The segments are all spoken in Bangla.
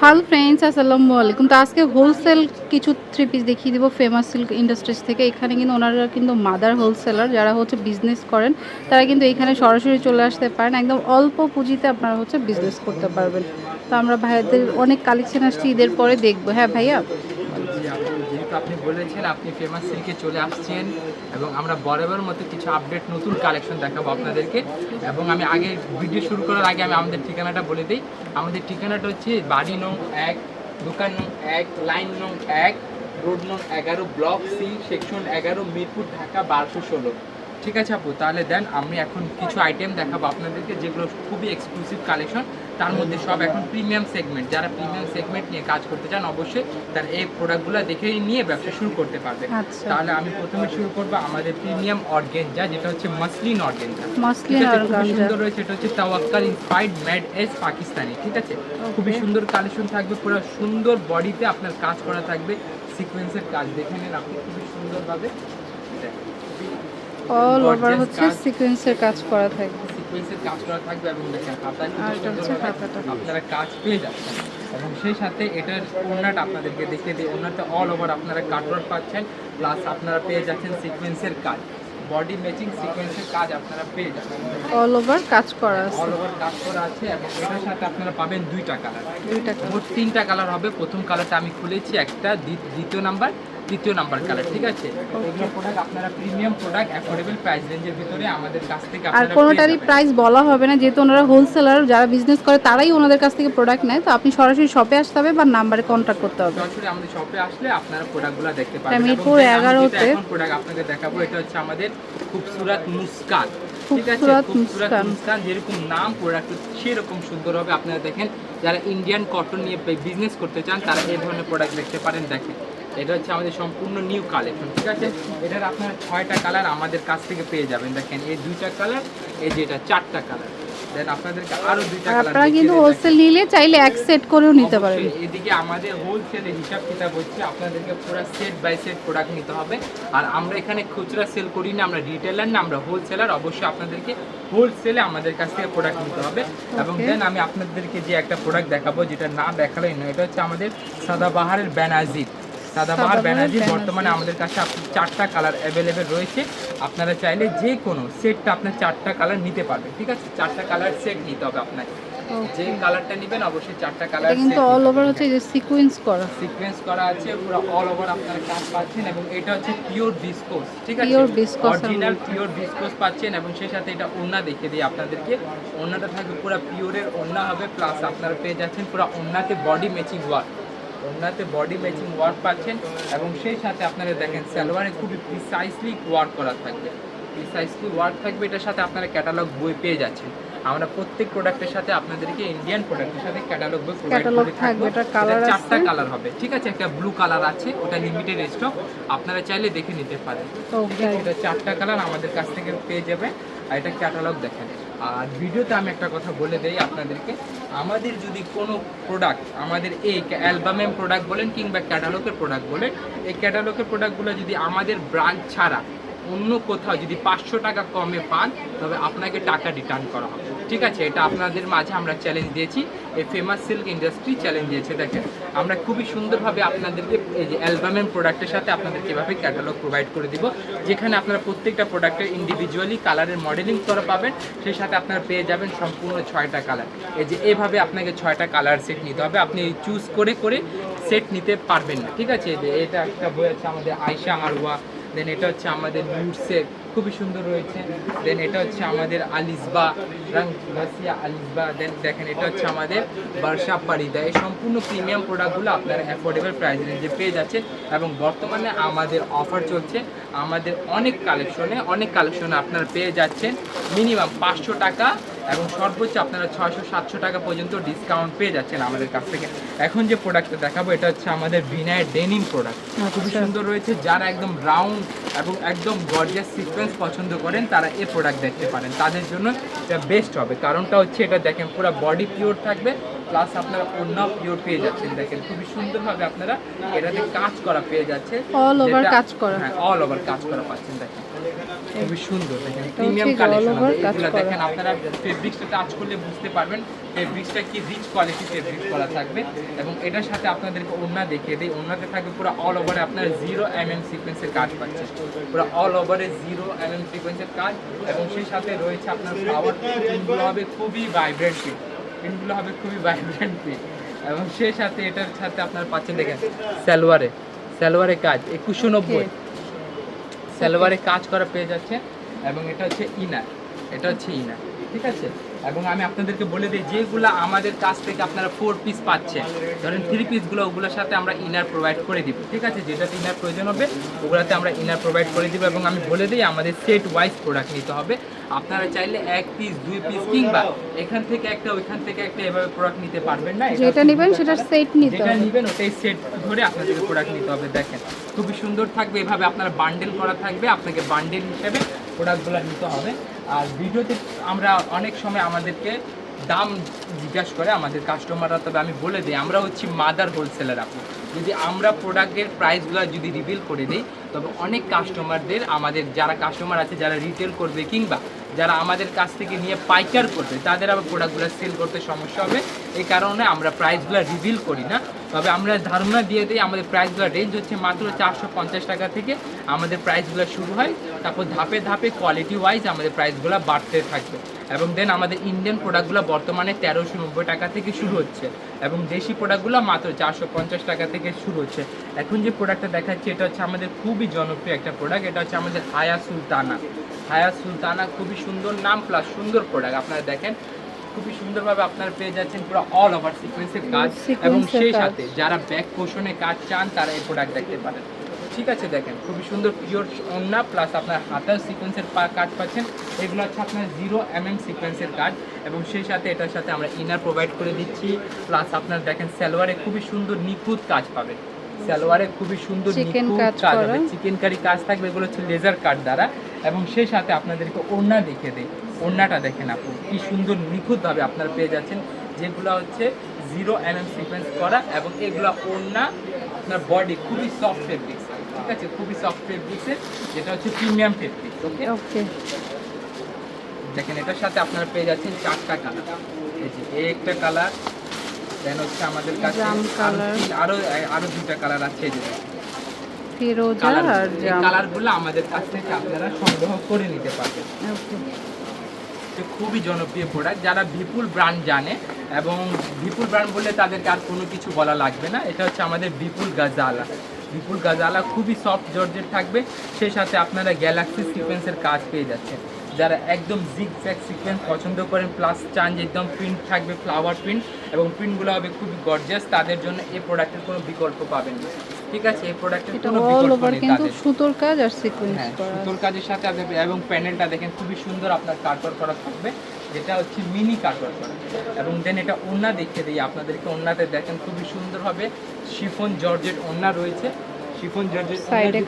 হ্যালো ফ্রেন্ডস আসসালামু আলাইকুম তো আজকে হোলসেল কিছু থ্রি পিস দেখিয়ে দেবো ফেমাস সিল্ক ইন্ডাস্ট্রিজ থেকে। এখানে কিন্তু ওনারা কিন্তু মাদার হোলসেলার যারা হচ্ছে বিজনেস করেন, তারা কিন্তু এখানে সরাসরি চলে আসতে পারেন। একদম অল্প পুঁজিতে আপনারা হচ্ছে বিজনেস করতে পারবেন। তো আমরা ভাইয়াদের অনেক কালেকশন আসছি, ঈদের পরে দেখব। হ্যাঁ ভাইয়া? আপনি বলেছেন, আপনি ফেমাস সিল্কে চলে আসছেন এবং আমরা বরাবর মতো কিছু আপডেট নতুন কালেকশন দেখাবো আপনাদেরকে। এবং আমি আগে ভিডিও শুরু করার আগে আমি আমাদের ঠিকানাটা বলে দিই। আমাদের ঠিকানাটা হচ্ছে বাড়ি নং এক, দোকান নং এক, লাইন নং এক, রোড নং এগারো, ব্লক সি সেকশন এগারো, মিরপুর, ঢাকা, বারোশো ষোলো। ঠিক আছে আপু, তাহলে দেন, আমি এখন কিছু আইটেম দেখাবো আপনাদেরকে, যেগুলো খুবই এক্সক্লুসিভ কালেকশন তার মধ্যে সব এখন প্রিমিয়াম সেগমেন্ট যারা প্রিমিয়াম সেগমেন্ট নিয়ে কাজ করতে চান অবশ্যই তার এই প্রোডাক্টগুলো দেখে নিয়ে ব্যবসা শুরু করতে পারবে। আচ্ছা। তাহলে আমি প্রথমে শুরু করব আমাদের প্রিমিয়াম অর্গেনজা যেটা হচ্ছে মাসলিন অর্গেনজা মসলিন সুন্দর রয়েছে এটা হচ্ছে Tawakkal inspired made as Pakistani ঠিক আছে? খুবই সুন্দর কালেকশন থাকবে পুরো সুন্দর বডিতে আপনার কাজ করা থাকবে সিকোয়েন্সের কাজ দেখে নেন আপনি খুবই সুন্দরভাবে। অল ওভার হচ্ছে। সিকোয়েন্সের কাজ করা থাকবে। সিকোয়েন্সের কাজ করা থাকবে এবং দেখেন হাতায়। আপনারা কাজ পেয়ে যাচ্ছেন। এবং সেই সাথে এটার ওড়নাটা আপনাদেরকে দেখিয়ে দিই। ওড়নাতে অল ওভার আপনারা কাটওয়ার্ক পাচ্ছেন প্লাস আপনারা পেয়ে যাচ্ছেন সিকোয়েন্সের কাজ। বডি ম্যাচিং সিকোয়েন্সের কাজ আপনারা পেয়ে যাচ্ছেন। অল ওভার কাজ করা আছে। অল ওভার কাজ করা আছে এবং এটার সাথে আপনারা পাবেন দুইটা কালার দুইটা মোট তিনটা কালার হবে। প্রথম কালারটা আমি খুলেছি একটা দ্বি- দ্বিতীয় নাম্বার তৃতীয় নাম্বার কালার ঠিক আছে? এগুলো প্রোডাক্ট আপনারা প্রিমিয়াম প্রোডাক্ট অ্যাফোর্ডেবল প্রাইস রেঞ্জের ভিতরে আমাদের কাছ থেকে আর কোনোটারই প্রাইস বলা হবে না যেহেতু ওনারা হোলসেলার যারা বিজনেস করে তারাই ওনাদের কাছ থেকে প্রোডাক্ট নেয় তো আপনি সরাসরি শপে আসতে হবে বা নাম্বারে কন্ট্যাক্ট করতে হবে। সরাসরি আমাদের শপে আসলে আপনারা প্রোডাক্টগুলো দেখতে এটা পারবেন মিরপুর then আমি যেটা 11 তে প্রোডাক্ট আপনাকে দেখাবো এটা হচ্ছে আমাদের খুবসুরাত মুস্কান ঠিক আছে? খুবসুরাত। মুস্কান। যেরকম নাম প্রোডাক্ট সেরকম সুন্দর হবে। আপনারা দেখেন যারা ইন্ডিয়ান কটন নিয়ে বিজনেস করতে চান তারা এই ধরনের প্রোডাক্ট দেখতে পারেন দেখেন। এটা হচ্ছে আমাদের সম্পূর্ণ নিউ কালেকশন ঠিক আছে? এটার আপনারা ছয়টা কালার আমাদের কাছ থেকে পেয়ে যাবেন। দেখেন এই দুইটা কালার এই যে এটা চারটা কালার দেন আপনাদেরকে আরও দুইটা কালার আপনারা কিন্তু হোলসেল নিলে চাইলে এক সেট করেও নিতে পারেন এদিকে আমাদের হোলসেলে হিসাব কিতাব হচ্ছে আপনাদেরকে পুরো সেট বাই সেট প্রোডাক্ট নিতে হবে। আর আমরা এখানে খুচরা সেল করি না আমরা রিটেলার না আমরা হোলসেলার অবশ্যই আপনাদেরকে হোলসেলে আমাদের কাছ থেকে প্রোডাক্ট নিতে হবে। এবং দেন আমি আপনাদেরকে যে একটা প্রোডাক্ট দেখাবো যেটা না দেখালেই নয় এটা হচ্ছে আমাদের সাদাবাহারের ব্যানাজির সাদাবাহার ব্যানার্জি বর্তমানে আমাদের কাছে চারটা কালার অ্যাভেলেবেল রয়েছে। আপনারা চাইলে যে কোনো সেটটা আপনার চারটা কালার নিতে পারবেন ঠিক আছে? চারটা কালার সেট নিতে হবে আপনাকে। যে কালারটা নেবেন অবশ্যই চারটা কালার এটা কিন্তু অল ওভার হচ্ছে যে সিকোয়েন্স করা। সিকোয়েন্স করা আছে পুরো অল ওভার আপনারা কাজ পাচ্ছেন এবং এটা হচ্ছে পিওর ডিসকোস ঠিক আছে? Viscose এর অরিজিনাল পিওর ডিসকোস পাচ্ছেন এবং সেই সাথে এটা ওন্না দেখিয়ে দিই আপনাদেরকে। ওন্নাটা থাকবে পুরো পিওরের ওন্না হবে প্লাস আপনারা পেয়ে যাচ্ছেন পুরো ওন্নাতে বডি ম্যাচিং ওয়ার্ক ওন্নাতে বডি ম্যাচিং ওয়ার্ক পাচ্ছেন এবং সেই সাথে আপনারা দেখেন সালোয়ারে খুবই প্রিসাইসলি ওয়ার্ক করা থাকবে। প্রিসাইসলি ওয়ার্ক থাকবে এটার সাথে আপনারা ক্যাটালগ বই পেয়ে যাচ্ছেন। আমরা প্রত্যেক প্রোডাক্টের সাথে আপনাদেরকে ইন্ডিয়ান প্রোডাক্টের সাথে ক্যাটালগ বই প্রোভাইড করে থাকবে, চারটা কালার হবে ঠিক আছে? একটা ব্লু কালার আছে ওটা লিমিটেড স্টক আপনারা চাইলে দেখে নিতে পারেন। এটা চারটা কালার আমাদের কাছ থেকে পেয়ে যাবে আর এটা ক্যাটালগ দেখেন। আর ভিডিওতে আমি একটা কথা বলে দেই আপনাদেরকে। আমাদের যদি কোনো প্রোডাক্ট আমাদের এই অ্যালবামের প্রোডাক্ট বলেন কিংবা ক্যাটালগের প্রোডাক্ট বলেন, এই ক্যাটালগের প্রোডাক্টগুলো যদি আমাদের ব্রাঞ্চ ছাড়া অন্য কোথাও যদি পাঁচশো টাকা কমে পান, তবে আপনাকে টাকা রিটার্ন করা হবে। ঠিক আছে, এটা আপনাদের মাঝে আমরা চ্যালেঞ্জ দিয়েছি। এই ফেমাস সিল্ক ইন্ডাস্ট্রি চ্যালেঞ্জ দিয়েছে, দেখেন। আমরা খুবই সুন্দরভাবে আপনাদেরকে এই যে অ্যালবামের প্রোডাক্টের সাথে আপনাদের এভাবে ক্যাটালগ প্রোভাইড করে দিব, যেখানে আপনারা প্রত্যেকটা প্রোডাক্টের ইন্ডিভিজুয়ালি কালারের মডেলিং করা পাবেন, সেই সাথে আপনারা পেয়ে যাবেন সম্পূর্ণ ছয়টা কালার এই যে এভাবে আপনাকে ছয়টা কালার সেট নিতে হবে, আপনি চুজ করে করে সেট নিতে পারবেন না, ঠিক আছে? যে এটা একটা বই আছে আমাদের আয়শা হারওয়া দেন এটা হচ্ছে আমাদের নুটসের খুবই সুন্দর রয়েছে। দেন এটা হচ্ছে আমাদের আলিসবা রং আলিসবা দেন দেখেন, এটা হচ্ছে আমাদের বর্ষা পারিদা এই সম্পূর্ণ প্রিমিয়াম প্রোডাক্টগুলো আপনারা অ্যাফোর্ডেবল প্রাইস রেঞ্জে পেয়ে যাচ্ছে এবং বর্তমানে আমাদের অফার চলছে। আমাদের অনেক কালেকশনে অনেক কালেকশনে আপনারা পেয়ে যাচ্ছেন। মিনিমাম পাঁচশো টাকা এবং সর্বোচ্চ আপনারা ছয়শো সাতশো টাকা পর্যন্ত ডিসকাউন্ট পেয়ে যাচ্ছেন আমাদের কাছ থেকে। এখন যে প্রোডাক্টটা দেখাবো এটা হচ্ছে আমাদের বিনায়ের ডেনিম প্রোডাক্ট খুবই। সুন্দর রয়েছে যারা একদম রাউন্ড এবং একদম গর্জিয়াস সিকোয়েন্স পছন্দ করেন তারা এই প্রোডাক্ট দেখতে পারেন। তাদের জন্য এটা বেস্ট হবে। কারণটা হচ্ছে এটা দেখেন পুরো বডি পিওর থাকবে প্লাস আপনারা অন্য পিওর পেয়ে যাচ্ছেন। দেখেন খুবই সুন্দরভাবে আপনারা এটাতে কাজ করা পেয়ে যাচ্ছে over যেটা- কাজ করা। হ্যাঁ অল ওভার কাজ করা পাচ্ছেন। দেখেন খুবই সুন্দর। দেখেন প্রিমিয়াম কালেকশন এগুলো দেখেন আপনারা ফেব্রিক্সটা টাচ করলে বুঝতে পারবেন ফেব্রিক্সটা কি রিচ কোয়ালিটি ফেব্রিক্স করা থাকবে। এবং এটার সাথে আপনাদেরকে ওড়না দেখিয়ে দিই। ওড়নাতে থাকবে পুরো অল ওভারে আপনার জিরো এম এম সিকোয়েন্সের কাজ পাচ্ছেন পুরো অল ওভারে জিরো এম এম সিকোয়েন্সের কাজ। এবং সেই সাথে রয়েছে আপনার ফ্লাওয়ার প্রিন্টগুলো হবে খুবই ভাইব্রেন্ট প্রিন্ট প্রিন্টগুলো হবে খুবই ভাইব্রেন্ট প্রিন্ট এবং সেই সাথে এটার সাথে আপনার পাচ্ছেন দেখেন সালোয়ারে। সালোয়ারে কাজ একুশশো নব্বই। সালোয়ারে কাজ করা পেয়ে যাচ্ছে। এবং এটা হচ্ছে ইনার। এটা হচ্ছে ইনার। ঠিক আছে? এবং আমি আপনাদেরকে বলে দিই যেগুলো আমাদের কাছ থেকে আপনারা ফোর পিস পাচ্ছেন ধরেন থ্রি পিসগুলো ওগুলোর সাথে আমরা ইনার প্রোভাইড করে দিব ঠিক আছে? যেটাতে ইনার প্রয়োজন হবে ওগুলোতে আমরা ইনার প্রোভাইড করে দিব এবং আমি বলে দিই আমাদের সেট ওয়াইজ প্রোডাক্ট নিতে হবে। আপনারা চাইলে এক পিস দুই পিস কিংবা এখান থেকে একটা ওইখান থেকে একটা এভাবে প্রোডাক্ট নিতে পারবেন না। যেটা নেবেন সেটার সেট নিতে যেটা নেবেন নিবেন ওটাই সেট ধরে আপনাদেরকে প্রোডাক্ট নিতে হবে দেখেন। খুবই সুন্দর থাকবে এভাবে আপনার বান্ডেল করা থাকবে আপনাকে বান্ডেল হিসেবে প্রোডাক্টগুলো নিতে হবে। আর ভিডিওতে আমরা অনেক সময় আমাদেরকে দাম জিজ্ঞাসা করে আমাদের কাস্টমাররা তবে আমি বলে দিই, আমরা হচ্ছি মাদার হোলসেলার আপনি যদি আমরা প্রোডাক্টের প্রাইসগুলো যদি রিভিল করে দিই, তবে অনেক কাস্টমারদের আমাদের, যারা কাস্টমার আছে, যারা রিটেল করবে কিংবা যারা আমাদের কাছ থেকে নিয়ে পাইকার করবে, তাদের আবার প্রোডাক্টগুলো সেল করতে সমস্যা হবে। এই কারণে আমরা প্রাইসগুলো রিভিল করি না। তবে আমরা ধারণা দিয়ে দিই আমাদের প্রাইসগুলো রেঞ্জ হচ্ছে মাত্র চারশো পঞ্চাশ টাকা থেকে আমাদের প্রাইসগুলো শুরু হয়, তারপর ধাপে ধাপে কোয়ালিটি ওয়াইজ আমাদের প্রাইসগুলো বাড়তে থাকবে। এবং দেন আমাদের ইন্ডিয়ান প্রোডাক্টগুলো বর্তমানে তেরোশো নব্বই টাকা থেকে শুরু হচ্ছে এবং দেশি প্রোডাক্টগুলো মাত্র চারশো পঞ্চাশ টাকা থেকে শুরু হচ্ছে। এখন যে প্রোডাক্টটা দেখাচ্ছি, এটা হচ্ছে আমাদের খুবই জনপ্রিয় একটা প্রোডাক্ট এটা হচ্ছে আমাদের হায়া সুলতানা। হায়া সুলতানা খুবই সুন্দর নাম প্লাস সুন্দর প্রোডাক্ট আপনারা দেখেন খুবই সুন্দরভাবে আপনারা পেয়ে যাচ্ছেন পুরো অল ওভার সিকোয়েন্সের কাজ এবং সেই। সাথে যারা ব্যাক পোষণে কাজ চান তারা এই প্রোডাক্ট দেখতে পারেন। ঠিক আছে দেখেন খুবই সুন্দর পিওর ওন্না প্লাস আপনার হাতার সিকোয়েন্সের কাজ পাচ্ছেন। এগুলো হচ্ছে আপনার জিরো এম এম সিকোয়েন্সের কাজ এবং সেই সাথে এটার সাথে আমরা ইনার প্রোভাইড করে দিচ্ছি। প্লাস আপনার দেখেন সালোয়ারে খুবই সুন্দর নিখুঁত কাজ পাবেন। সালোয়ারে খুবই সুন্দর নিখুঁত কাজ কাজ হবে চিকেন কারি কাজ থাকবে এগুলো হচ্ছে লেজার কাট দ্বারা। এবং সেই সাথে আপনাদেরকে ওড়না দেখে দেয় ওড়নাটা দেখেন আপনি কি সুন্দর নিখুঁতভাবে আপনারা পেয়ে যাচ্ছেন যেগুলো হচ্ছে জিরো এম এম সিকোয়েন্স করা এবং এগুলো ওড়না আপনার বডি খুবই সফট ফেব্রিক্স ঠিক আছে? খুবই সফট ফেব্রিক্সের যেটা হচ্ছে প্রিমিয়াম ফেব্রিক্স ওকে ওকে দেখেন এটার সাথে আপনারা পেয়ে যাচ্ছেন চারটা কালার এই যে এই একটা কালার দেন হচ্ছে আমাদের কাছে জাম আরও আরও আরও দুটা কালার আছে এই যে ফিরোজা আর জাম। কালারগুলো আমাদের কাছ থেকে আপনারা সংগ্রহ করে নিতে পারবেন। ওকে খুবই জনপ্রিয় প্রোডাক্ট যারা বিপুল ব্র্যান্ড জানে এবং বিপুল ব্র্যান্ড বললে তাদেরকে আর কোনো কিছু বলা লাগবে না। এটা হচ্ছে আমাদের বিপুল গাজালা। বিপুল গাজালা খুবই সফট জর্জের থাকবে। সেই সাথে আপনারা গ্যালাক্সি সিকোয়েন্সের কাজ পেয়ে যাচ্ছেন। যারা একদম জিগ জ্যাক সিকোয়েন্স পছন্দ করেন প্লাস চান যে একদম প্রিন্ট থাকবে ফ্লাওয়ার প্রিন্ট এবং প্রিন্টগুলো হবে খুবই গর্জিয়াস তাদের জন্য এই প্রোডাক্টের কোনো বিকল্প পাবেন না। ঠিক আছে এই প্রোডাক্টের কোনো বিকল্প নেই কিন্তু সুতোর কাজ আর সিকোয়েন্স হ্যাঁ করা সুতোর কাজের সাথে আপনি এবং প্যানেলটা দেখেন খুবই সুন্দর আপনার কাটওয়ার করা থাকবে যেটা হচ্ছে মিনি কাটওয়ার করা এবং দেন এটা ওন্না দেখিয়ে দিই আপনাদেরকে ওন্নাতে দেখেন খুবই সুন্দরভাবে শিফন জর্জেট ওন্না রয়েছে। শিফন জর্জেট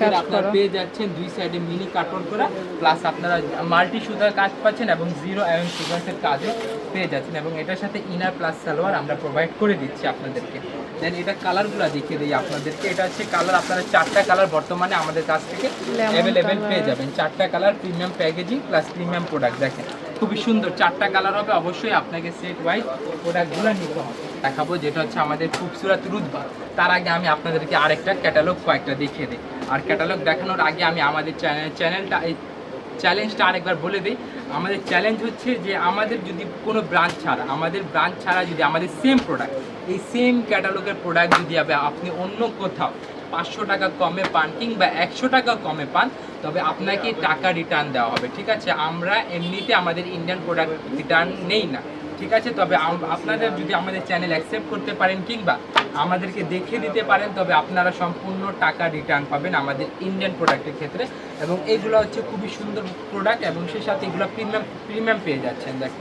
কাজ করা। পেয়ে যাচ্ছেন দুই সাইডে মিনি কাটওয়ার করা প্লাস আপনারা মাল্টি সুতার কাজ পাচ্ছেন এবং জিরো এম সিকোয়েন্সের কাজও পেয়ে যাচ্ছেন এবং এটার সাথে ইনার প্লাস সালোয়ার আমরা প্রোভাইড করে দিচ্ছি আপনাদেরকে। দেন এটা কালারগুলো দেখিয়ে দিই আপনাদেরকে। এটা হচ্ছে কালার আপনারা চারটা কালার বর্তমানে আমাদের কাছ থেকে অ্যাভেলেবেল পেয়ে যাবেন। চারটা colour premium packaging plus premium product দেখেন খুবই সুন্দর। চারটা কালার হবে অবশ্যই আপনাকে সেট ওয়াইজ প্রোডাক্টগুলো নিতে হবে। দেখাবো, যেটা হচ্ছে আমাদের খুবসুরত রুদবা তার আগে আমি আপনাদেরকে আরেকটা ক্যাটালগ কয়েকটা দেখিয়ে দিই। আর ক্যাটালগ দেখানোর আগে আমি আমাদের চ্যানেল চ্যানেলটা এই চ্যালেঞ্জটা আরেকবার বলে দিই। আমাদের চ্যালেঞ্জ হচ্ছে যে আমাদের যদি কোনো ব্রাঞ্চ ছাড়া আমাদের ব্রাঞ্চ ছাড়া যদি আমাদের সেম প্রোডাক্ট এই সেম ক্যাটালগের প্রোডাক্ট যদি আপনি অন্য কোথাও পাঁচশো টাকা কমে পান কিংবা একশো টাকা কমে পান, তবে আপনাকে টাকা রিটার্ন দেওয়া হবে। ঠিক আছে? আমরা এমনিতে আমাদের ইন্ডিয়ান প্রোডাক্ট রিটার্ন নেই না। ঠিক আছে? তবে আপনাদের যদি আমাদের চ্যানেল অ্যাকসেপ্ট করতে পারেন কিংবা আমাদেরকে দেখে দিতে পারেন, তবে আপনারা সম্পূর্ণ টাকা রিটার্ন পাবেন আমাদের ইন্ডিয়ান প্রোডাক্টের ক্ষেত্রে। এবং এইগুলো হচ্ছে খুবই সুন্দর প্রোডাক্ট এবং সেই সাথে এগুলো প্রিমিয়াম প্রিমিয়াম পেয়ে যাচ্ছেন। দেখ,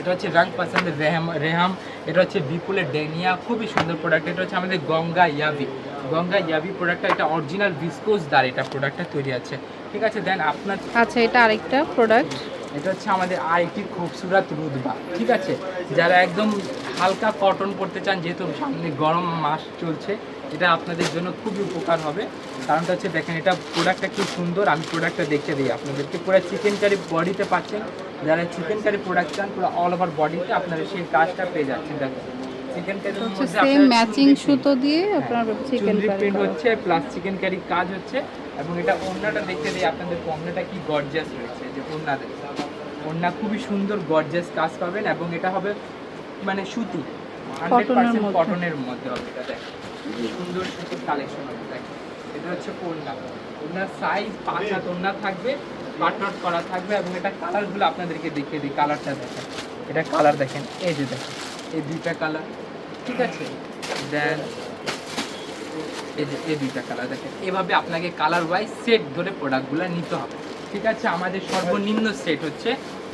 এটা হচ্ছে রং পছন্দের রেহাম রেহাম, এটা হচ্ছে বিপুলের ডেনিয়া, খুবই সুন্দর প্রোডাক্ট এটা হচ্ছে আমাদের গঙ্গা ইয়াবি। গঙ্গা ইয়াবি প্রোডাক্টটা এটা অরিজিনাল ভিসকোস দ্বারা এটা প্রোডাক্টটা তৈরি আছে। ঠিক আছে দেন আপনার আচ্ছা এটা আরেকটা প্রোডাক্ট এটা হচ্ছে আমাদের আরেকটি খুবসুরত রুদবা ঠিক আছে? যারা একদম হালকা কটন পরতে চান যেহেতু সামনে গরম মাস চলছে এটা আপনাদের জন্য খুবই উপকার হবে। কারণটা হচ্ছে দেখেন এটা প্রোডাক্টটা কি সুন্দর। আমি প্রোডাক্টটা দেখে দিই আপনাদেরকে। পুরো চিকেন কারি বডিতে পাচ্ছেন। যারা চিকেন কারি প্রোডাক্ট চান পুরো অল ওভার বডিতে আপনারা সেই কাজটা পেয়ে যাচ্ছেন দেখেন। চিকেন কারি হচ্ছে সেম ম্যাচিং সুতো দিয়ে আপনার চিকেন চুনরি কারি প্রিন্ট হচ্ছে প্লাস চিকেন কারি কাজ হচ্ছে। এবং এটা ওড়নাটা দেখতে দিই আপনাদের ওড়নাটা কি গর্জিয়াস রয়েছে যে দেখতে ওড়না খুবই সুন্দর গর্জিয়াস কাজ পাবেন এবং এটা হবে মানে সুতি হান্ড্রেড পার্সেন্ট মধ্যে। কটনের মধ্যে হবে এটা দেখেন। খুবই সুন্দর সুতির কালেকশন হবে দেখেন। এটা হচ্ছে ওড়না। ওড়নার সাইজ পাঁচ হাত ওড়না থাকবে আউট করা থাকবে এবং এটা কালারগুলো আপনাদেরকে দেখিয়ে দিই কালারটা দেখেন। এটা কালার দেখেন এই যে দেখেন এই দুইটা কালার ঠিক আছে? দেন এই যে এই দুইটা কালার দেখেন। এভাবে আপনাকে কালার ওয়াইজ সেট ধরে প্রোডাক্টগুলো নিতে হবে ঠিক আছে? আমাদের সর্বনিম্ন সেট হচ্ছে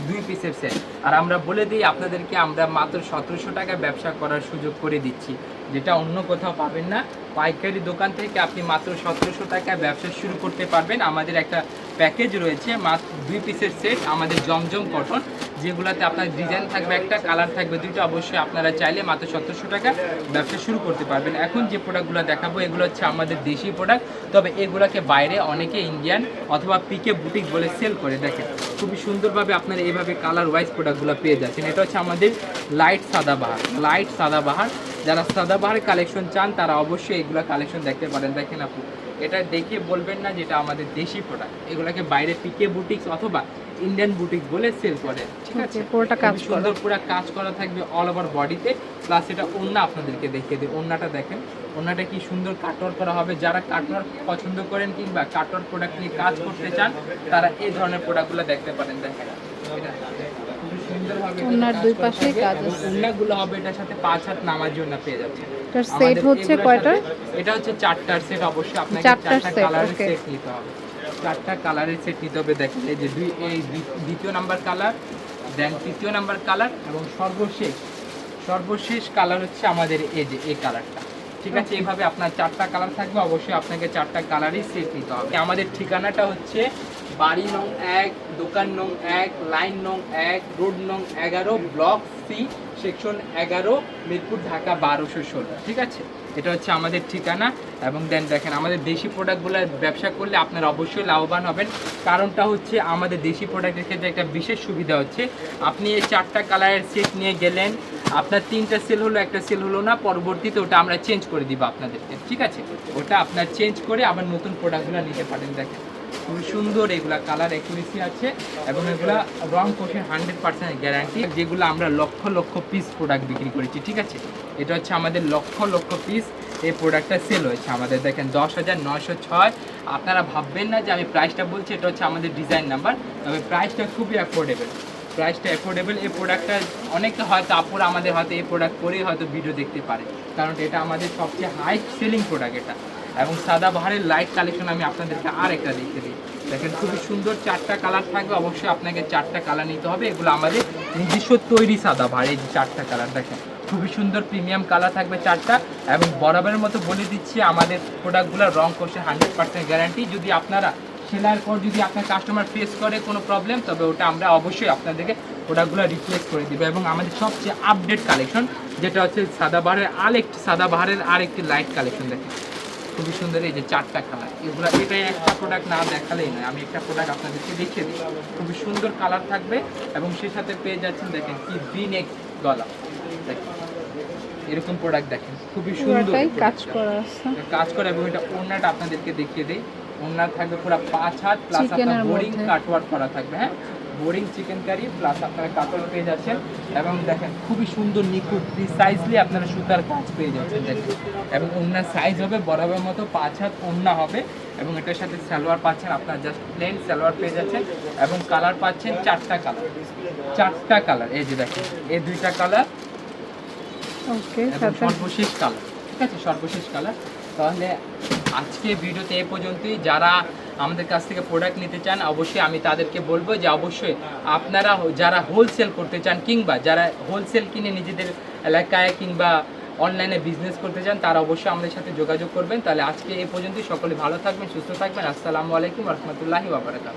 দুই পিসের সেট আর আমরা বলে দিই আপনাদেরকে, আমরা মাত্র সতেরোশো টাকা ব্যবসা করার সুযোগ করে দিচ্ছি। যেটা অন্য কোথাও পাবেন না। পাইকারি দোকান থেকে আপনি মাত্র সতেরোশো টাকা ব্যবসা শুরু করতে পারবেন। আমাদের একটা প্যাকেজ রয়েছে, মাত্র দুই পিসের সেট, আমাদের জমজম কটন, যেগুলোতে আপনার ডিজাইন থাকবে একটা কালার থাকবে দুইটা, অবশ্যই আপনারা চাইলে মাত্র সতেরোশো টাকা ব্যবসা শুরু করতে পারবেন। এখন যে প্রোডাক্টগুলো দেখাবো, এগুলো হচ্ছে আমাদের দেশি প্রোডাক্ট তবে এগুলোকে বাইরে অনেকে ইন্ডিয়ান অথবা পিকে বুটিক বলে সেল করে। দেখেন, খুবই সুন্দরভাবে আপনারা এইভাবে কালার ওয়াইজ প্রোডাক্টগুলো পেয়ে যাচ্ছেন। এটা হচ্ছে আমাদের লাইট সাদাবাহার লাইট সাদাবাহার যারা সাদাবাহার কালেকশন চান, তারা অবশ্যই এগুলো কালেকশন দেখতে পারেন। দেখেন আপু এটা দেখে বলবেন না যেটা আমাদের দেশি প্রোডাক্ট এগুলোকে বাইরে পিকে বুটিক্স অথবা ইন্ডিয়ান বুটিক বলে সেল করে। ঠিক আছে? পুরোটা কাজ সুন্দর পুরো কাজ করা থাকবে অল ওভার বডিতে প্লাস এটা ওন্না আপনাদেরকে দেখিয়ে দিই। ওন্নাটা দেখেন। ওন্নাটা কি সুন্দর কাটওয়ার করা হবে। যারা কাটওয়ার পছন্দ করেন কিংবা কাটওয়ার প্রোডাক্ট নিয়ে কাজ করতে চান তারা এই ধরনের প্রোডাক্টগুলো দেখতে পারেন। দেখেন। এটা কাজ দুই থাকবে কাজ আছে। হবে এটার সাথে পাঁচ হাত নামার জন্য পেয়ে যাচ্ছে। এটার সেট হচ্ছে সাথে- এটা হচ্ছে চারটার সেট অবশ্যই আপনাকে চারটা কালারের সেট নিতে হবে। চারটা কালারের সেট নিতে হবে দেখেন এই যে দুই এই দ্বিতীয় নাম্বার কালার দেন তৃতীয় নাম্বার কালার এবং সর্বশেষ সর্বশেষ কালার হচ্ছে আমাদের এই যে এই কালারটা ঠিক আছে এইভাবে আপনার চারটা কালার থাকবে অবশ্যই আপনাকে চারটা কালারই সেট নিতে হবে। আমাদের ঠিকানাটা হচ্ছে বাড়ি নং এক, দোকান নং এক, লাইন নং এক, রোড নং এগারো, ব্লক সি, সেকশন এগারো, মিরপুর ঢাকা বারোশো ষোলো। ঠিক আছে? এটা হচ্ছে আমাদের ঠিকানা এবং দেন দেখেন আমাদের দেশি প্রোডাক্টগুলো ব্যবসা করলে আপনারা অবশ্যই লাভবান হবেন। কারণটা হচ্ছে আমাদের দেশি প্রোডাক্টের ক্ষেত্রে একটা বিশেষ সুবিধা হচ্ছে। আপনি এই চারটা কালারের সেট নিয়ে গেলেন, আপনার তিনটা সেল হলো, একটা সেল হলো না, পরবর্তীতে ওটা আমরা চেঞ্জ করে দিব আপনাদেরকে। ঠিক আছে? ওটা আপনার চেঞ্জ করে আবার নতুন প্রোডাক্টগুলো নিতে পারেন, দেখেন। খুবই সুন্দর, এগুলা কালার অ্যাকুরেসি আছে এবং এগুলা রং কোষের হান্ড্রেড পার্সেন্ট গ্যারান্টি যেগুলো আমরা লক্ষ লক্ষ পিস প্রোডাক্ট বিক্রি করেছি, ঠিক আছে? এটা হচ্ছে আমাদের লক্ষ লক্ষ পিস এই প্রোডাক্টটা সেল হয়েছে আমাদের। দেখেন দশ হাজার নয়শো ছয়। আপনারা ভাববেন না যে আমি প্রাইসটা বলছি, এটা হচ্ছে আমাদের ডিজাইন নাম্বার তবে প্রাইসটা খুবই অ্যাফোর্ডেবল প্রাইসটা অ্যাফোর্ডেবল এই প্রোডাক্টটা অনেকে হয়তো আপুরা আমাদের হয়তো এই প্রোডাক্ট পরেই হয়তো ভিডিও দেখতে পারে, কারণ এটা আমাদের সবচেয়ে হাই সেলিং প্রোডাক্ট এটা। এবং সাদা বাহারের লাইট কালেকশন আমি আপনাদেরকে আর একটা দেখতে দিই। দেখেন, খুবই সুন্দর চারটা কালার থাকবে। অবশ্যই আপনাকে চারটা কালার নিতে হবে। এগুলো আমাদের নিজস্ব তৈরি সাদা বাহার, এই চারটা কালার দেখেন, খুবই সুন্দর প্রিমিয়াম কালার থাকবে চারটা। এবং বরাবরের মতো বলে দিচ্ছি, আমাদের প্রোডাক্টগুলোর রং করছে হান্ড্রেড পার্সেন্ট গ্যারান্টি যদি আপনারা সেলার পর যদি আপনার কাস্টমার ফেস করে কোনো প্রবলেম তবে ওটা আমরা অবশ্যই আপনাদেরকে প্রোডাক্টগুলো রিপ্লেস করে দেবো। এবং আমাদের সবচেয়ে আপডেট কালেকশন যেটা হচ্ছে সাদাবাহারের আরেকটি সাদাবাহারের আরেকটি লাইট কালেকশন দেখেন। খুবই সুন্দর এই যে চারটা কালার এগুলো এটাই একটা প্রোডাক্ট না দেখালেই নয়। আমি একটা প্রোডাক্ট আপনাদেরকে দেখিয়ে দিই। খুবই সুন্দর কালার থাকবে এবং সেই সাথে পেয়ে যাচ্ছেন দেখেন কি বিনেক গলা। দেখেন এরকম প্রোডাক্ট দেখেন খুবই সুন্দর কাজ করা আছে। কাজ করে এবং এটা ওড়নাটা আপনাদেরকে দেখিয়ে দেই। ওড়না থাকবে পুরো পাঁচ হাত প্লাস আপনার বোরিং কাটওয়ার্ক করা থাকবে হ্যাঁ? বোরিং চিকেন কারি প্লাস আপনারা কাটওয়ার্ক পেয়ে যাচ্ছেন। এবং দেখেন খুবই সুন্দর নিখুঁত প্রিসাইজলি আপনারা সুতার কাজ পেয়ে যাচ্ছেন দেখেন। এবং ওনার সাইজ হবে বরাবর মতো পাঁচ হাত ওড়না হবে। এবং এটার সাথে সালোয়ার পাচ্ছেন আপনার জাস্ট প্লেন সালোয়ার পেয়ে যাচ্ছেন। এবং কালার পাচ্ছেন চারটা কালার চারটা কালার এই যে দেখেন এই দুইটা কালার ওকে সর্বশেষ কালার ঠিক আছে? সর্বশেষ কালার তাহলে আজকে ভিডিওতে এ পর্যন্তই। যারা আমাদের কাছ থেকে প্রোডাক্ট নিতে চান, অবশ্যই আমি তাদেরকে বলব যে অবশ্যই আপনারা যারা হোলসেল করতে চান কিংবা যারা হোলসেল কিনে নিজেদের এলাকায় কিংবা অনলাইনে বিজনেস করতে চান, তারা অবশ্যই আমাদের সাথে যোগাযোগ করবেন। তাহলে আজকে এ পর্যন্তই। সকলে ভালো থাকবেন, সুস্থ থাকবেন। আসসালামু আলাইকুম রহমতুল্লাহি বাবরাকাত